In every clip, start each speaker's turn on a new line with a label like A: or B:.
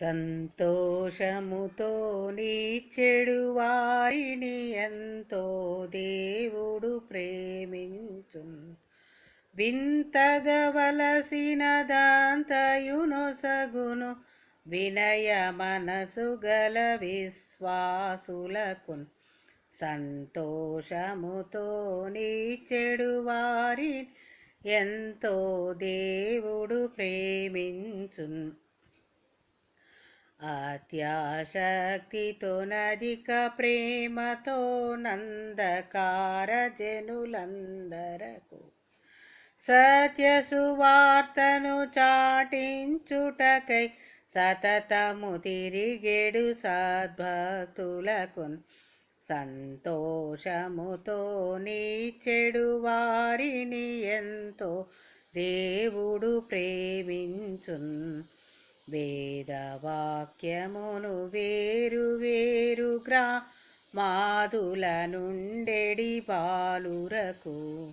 A: సంతోషముతో నీ చెడు వారిని ఎంతో దేవుడు ప్రేమించున్ వింతగవలసిన దాంతయునొసగును వినయ మనసు గల విశ్వాసులకు సంతోషముతో నీ చెడు వారి ఎంతో దేవుడు ప్రేమించున్. అత్యాశక్తితో నదిక ప్రేమతో నందకార జనులందరకు సత్య సువార్తను చాటించుటకై సతతము తిరిగేడు సద్భక్తులకు సంతోషముతో నీ చెడు వారిని ఎంతో దేవుడు ప్రేమించున్. వేదవాక్యమును వేరు వేరు గ్రామాదుల నుండెడి బాలురకు.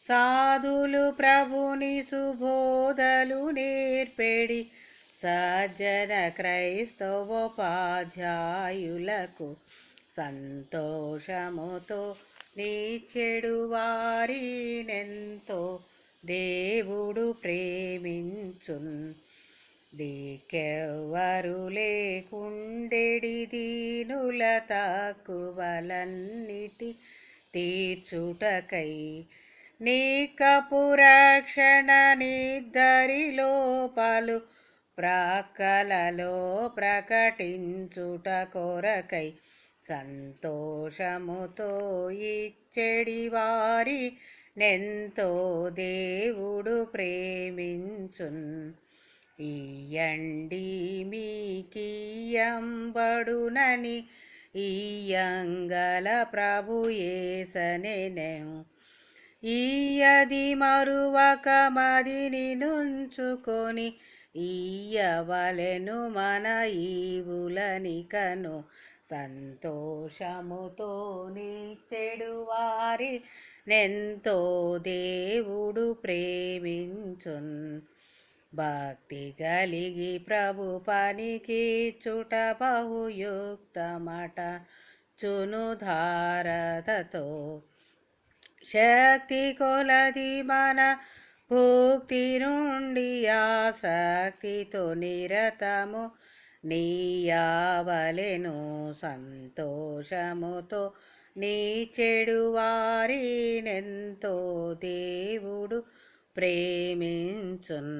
A: సాధులు ప్రభుని సుబోధలు నేర్పెడి సజ్జన క్రైస్తవోపాధ్యాయులకు సంతోషముతో నీచెడు వారినెంతో దేవుడు ప్రేమించున్. దికెవ్వరు లేకుండెడి దీనుల తాకువలన్నిటి తీర్చుటకై. నీ కపురక్షణ నిద్దరిలో పలు ప్రాకలలో ప్రకటించుట కొరకై సంతోషముతో ఇచ్చెడి వారి నెంతో దేవుడు ప్రేమించున్. ఇయ్యండి మీకియంబడునని ఈయంగల ప్రభు ఏసనెనెను ఈయది మరువక మదిని నుంచుకొని ఈయవలెను మన ఈవులనికను. సంతోషముతో నీ వారి నెంతో దేవుడు ప్రేమించున్. భక్తి కలిగి ప్రభు పనికి చుట బహుయుక్తమట. చును ధారతతో శక్తి కొలది మన భుక్తి నుండి ఆసక్తితో నిరతము నీయావలెను సంతోషముతో నీ చెడు వారినెంతో దేవుడు ప్రేమించున్